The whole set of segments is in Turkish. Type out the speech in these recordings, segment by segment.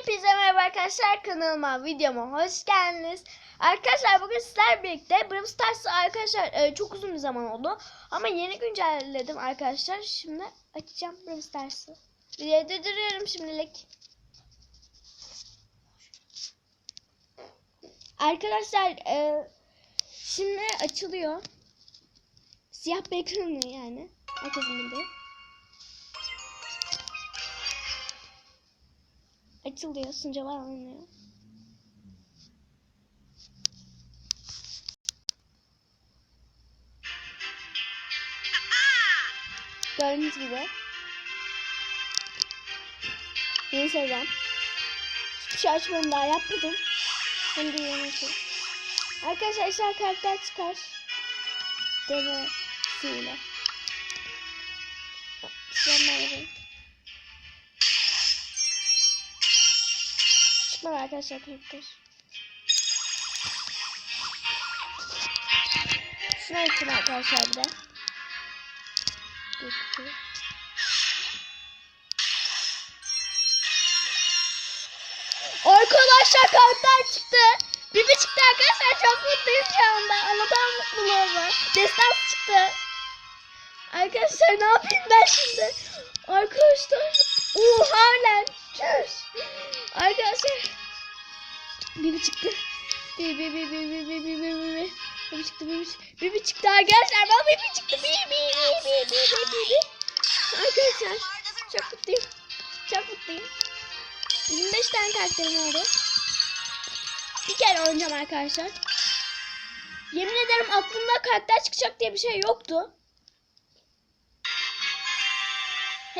Hepinize merhaba arkadaşlar kanalıma videoma hoş geldiniz. Arkadaşlar bugün sizler birlikte Brawl Stars'ı arkadaşlar e, çok uzun bir zaman oldu. Ama yeni güncelledim arkadaşlar. Şimdi açacağım Brawl Stars'ı. Videoyu durduruyorum şimdilik. Arkadaşlar e, şimdi açılıyor. Siyah bir ekranı yani. Herkesin bildiği. Açılıyor. Sunca var alınıyor. Gördüğünüz gibi. Yeni sezon. Hiçbir şey açmadım daha yapmadım. Hem de yeni şey. Arkadaşlar aşağı karakter çıkar. Demesiyle. Bismillahirrahmanirrahim. Çıkmadı arkadaşlar karakter. Şunu açın arkadaşlar bir de. Gözüküyor. Arkadaşlar karakter çıktı. Bibi çıktı arkadaşlar çok mutluyum şu anda. Anlatan mutluluğumu. Destans çıktı. Arkadaşlar ne yapayım ben şimdi? Arkadaşlar. Oha lan. Arkadaşlar. Bibi çıktı. Bibi bibi bibi bibi bibi bibi. Çıktı bibi. Bibi çıktı arkadaşlar. Bak bibi çıktı. Bibi bibi bibi bibi. Arkadaşlar. Çok mutluyum. Çok mutluyum. 25 tane karakterim oldu. Bir kere oynayacağım arkadaşlar. Yemin ederim aklımda karakter çıkacak diye bir şey yoktu.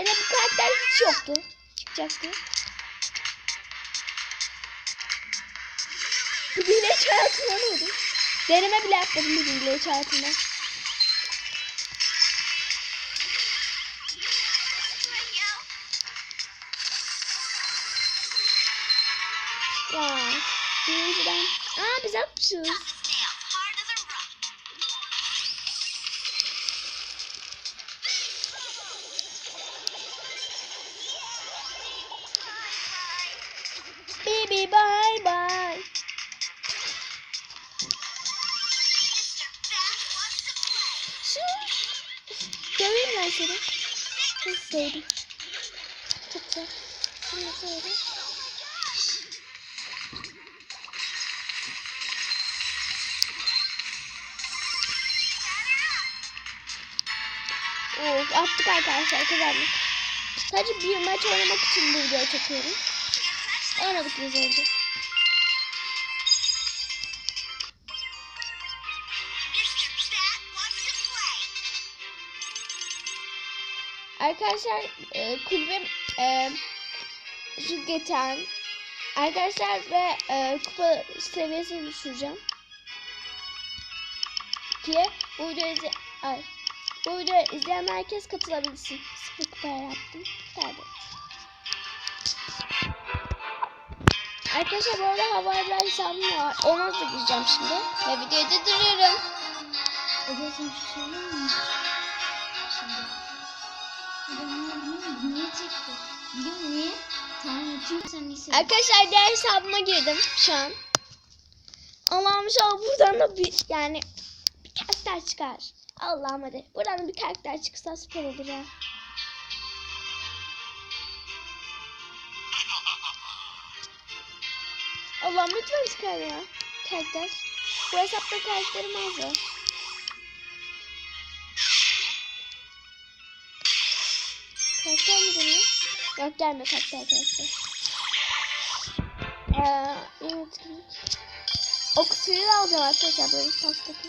Hele bu karakter hiç yoktu. Çıkacaktı. Bir bile hiç hayatımda olmadı. Deneme bile yapmadım bir bile hiç hayatımda. Ya birinciden. Aa biz atmışız. Baby bye bye. Döveyim ben seni. Çok sevdim. Çok güzel. Şimdi söyle. Of attık arkadaşlar kazandık. Sadece bir maç oynamak için bu videoyu çekiyorum. Oynadık biz önce. Arkadaşlar e, kulübüm e, şu geçen arkadaşlar ve e, kupa seviyesini düşüreceğim. Ki bu videoyu izle ay, bu videoyu izleyen herkes katılabilsin. Sıfır kupa yaptım. Kaybettim. Arkadaşlar bu arada havalar hesabım var. Ona da gireceğim şimdi. Ve videoyu da duruyorum. Ege sen şu söyleyeyim mi? Arkadaşlar diğer hesabıma girdim şu an. Allah'ım inşallah buradan da bir yani bir karakter çıkar. Allah'ım hadi. Buradan da bir karakter çıksa süper olur ya. Allah'ım lütfen çıkar ya. Karakter. Bu hesapta karakterim az ya. Karakter mi geliyor? Yok gelme karakter karakter. Ee, evet. O kutuyu da alacağım arkadaşlar böyle pastaki.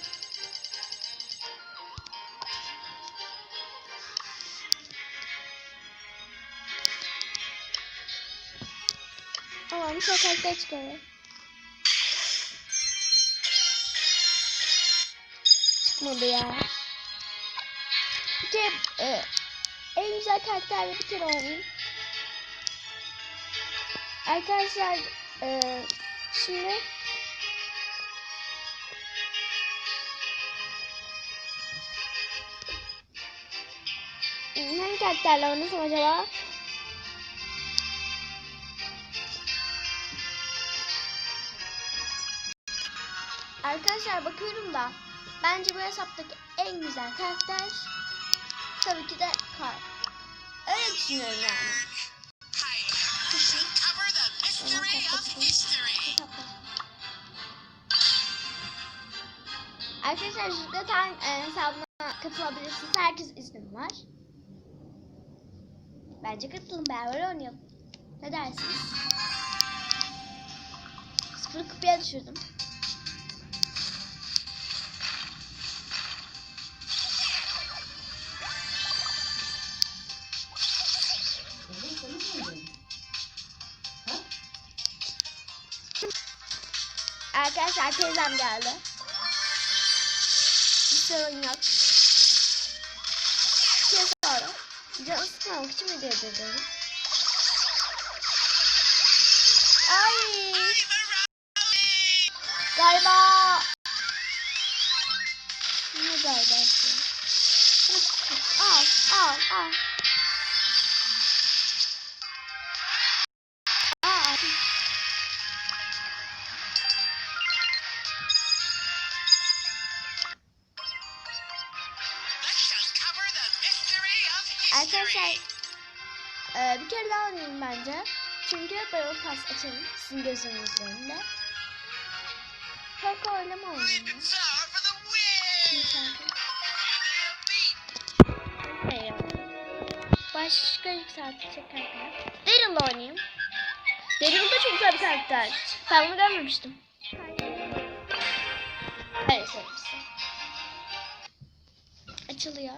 Ama bir şey karakter çıkıyor. çıkmadı ya. Bir kere e, en güzel karakterle bir kere oynayayım. Arkadaşlar e, şimdi hangi karakterle oynasam acaba? Arkadaşlar bakıyorum da bence bu hesaptaki en güzel karakter tabii ki de Kar. Öyle düşünüyorum yani. Arkadaşlar şurada tam e, hesabına katılabilirsiniz. Herkes iznim var. Bence katılın beraber oynayalım. Ne dersiniz? Sıfır kupaya düşürdüm. Arkadaşlar teyzem geldi. Bir sorun yok. Bir şey sonra. Canı sıkmamak için video ediyorum. Ay galiba ne galiba al al. Al. Kere daha oynayayım bence. Çünkü böyle pas açarım sizin gözünüzün önünde. Pek öyle mi oynayayım? Raven Tsar for the win. Give me a beat. Başka yükseltecek karakter. Daryl'la oynayayım. Daryl da çok güzel bir karakter. Ben bunu görmemiştim. Söyleyeyim size. Açılıyor.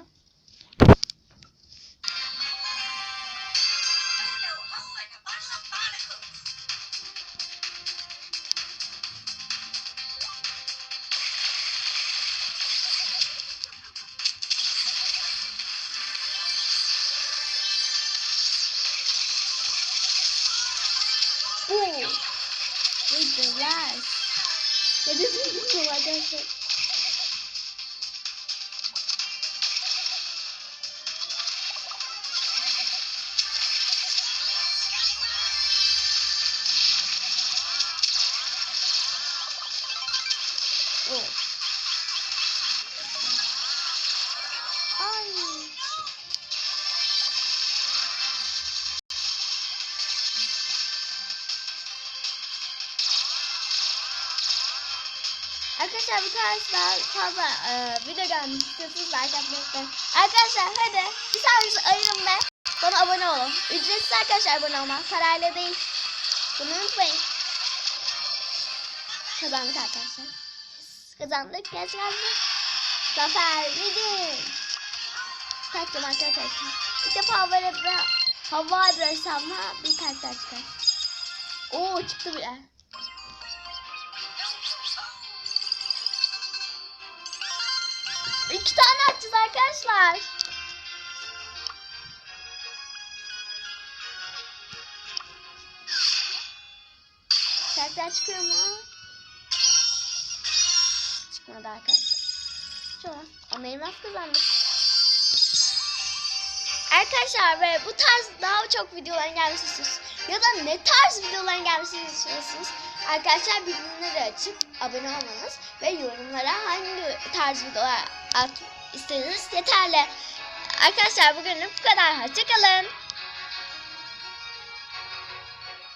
Ne dedim bilmiyorum Arkadaşlar bu tarz daha fazla e, video gelmek istiyorsanız like atmayı. Arkadaşlar hadi bir tanenizi ayırın ve bana abone olun. Ücretsiz arkadaşlar abone olmak. Parayla değil. Bunu unutmayın. Kazandık arkadaşlar. Kazandık. Kazandık. Zafer bizim. Kaçtım arkadaşlar. İlk defa bir hava bir hesabıma bir karakter çıkar. Oo çıktı bile. İki tane açacağız arkadaşlar. Karakter çıkıyor mu? Çıkmadı arkadaşlar. Şu an ama elmas kazandık. Arkadaşlar ve bu tarz daha çok videoların gelmesini istiyorsunuz. Ya da ne tarz videoların gelmesini istiyorsunuz. Arkadaşlar bildirimleri açıp abone olmanız ve yorumlara hangi tarz videolar at istediğiniz yeterli. Arkadaşlar bugünlük bu kadar. Hoşçakalın.